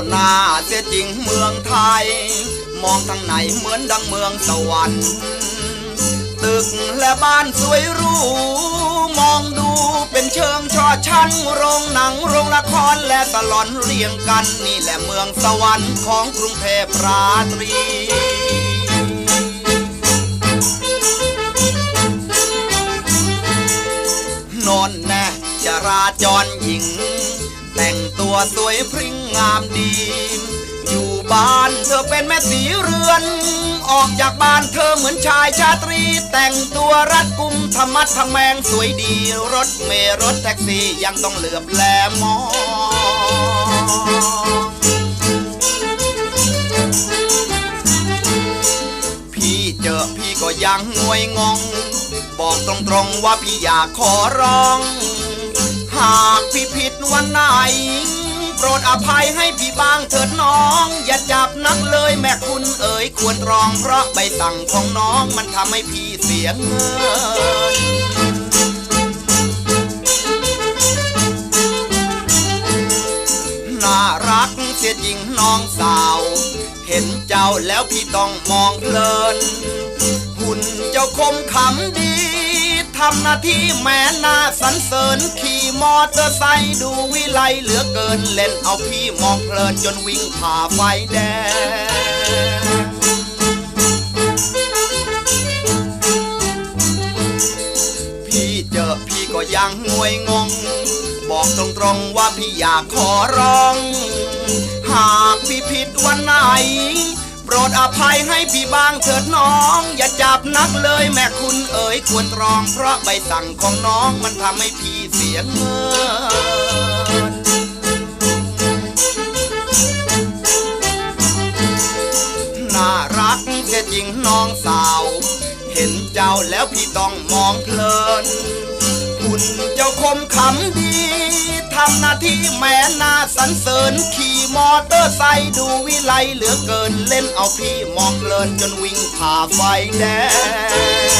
าหน้าเสียจริงเมืองไทย มองทางไหนเหมือนดังเมืองสวรรค์ ตึกและบ้านสวยรูมองดูเป็นเชิงช่อชั้น โรงหนังโรงละครและสลอนเรียงกัน นี่แหละเมืองสวรรค์ของกรุงเทพราตรีนอนแน่จราจรหญิง แต่งตัวสวยพริ้งงามดี อยู่บ้านเธอเป็นแม่สีเรือน ออกจากบ้านเธอเหมือนชายชาตรี แต่งตัวรัดกุมธรรมัดทแมงสวยดี รถเมล์รถแท็กซี่ยังต้องเหลือบแลมองพี่เจอพี่ก็ยังงวยงง บอกตรงๆว่าพี่อยากขอร้องากพี่ผิดวันไหน โปรดอภัยให้พี่บ้างเถิดน้อง อย่าจับนักเลยแม่คุณเอ๋ยควรตรองเพราะใบสั่งของน้องมันทำให้พี่เสียเงินน่ารักเสียจริงน้องสาว เห็นเจ้าแล้วพี่ต้องมองเพลิน หุ่นเจ้าคมขำดี ทำหน้าที่แม่นาสรรเสริญขี่มอเตอร์ไซค์ดูวิไลเหลือเกินเล่นเอาพี่มองเพลินจนวิ่งผ่าไฟแดงพี่เจอพี่ก็ยังงวยงง บอกตรงๆว่าพี่อยากขอร้อง หากพี่ผิดวันไหน รดอภัยให้พี่บางเถิดน้อง อย่าจับนักเลยแม่คุณเอ๋ยควรตรอง เพราะใบสั่งของน้องมันทำให้พี่เสียเงินน่ารักเสียจริงน้องสาว เห็นเจ้าแล้วพี่ต้องมองเพลิน เจ้าคมขำดีทำหน้าที่แม่นาสรรเสริญขี่มอเตอร์ไซค์ดูวิไลเหลือเกินเล่นเอาพี่มองเลินจนวิ่งผ่าไฟแดง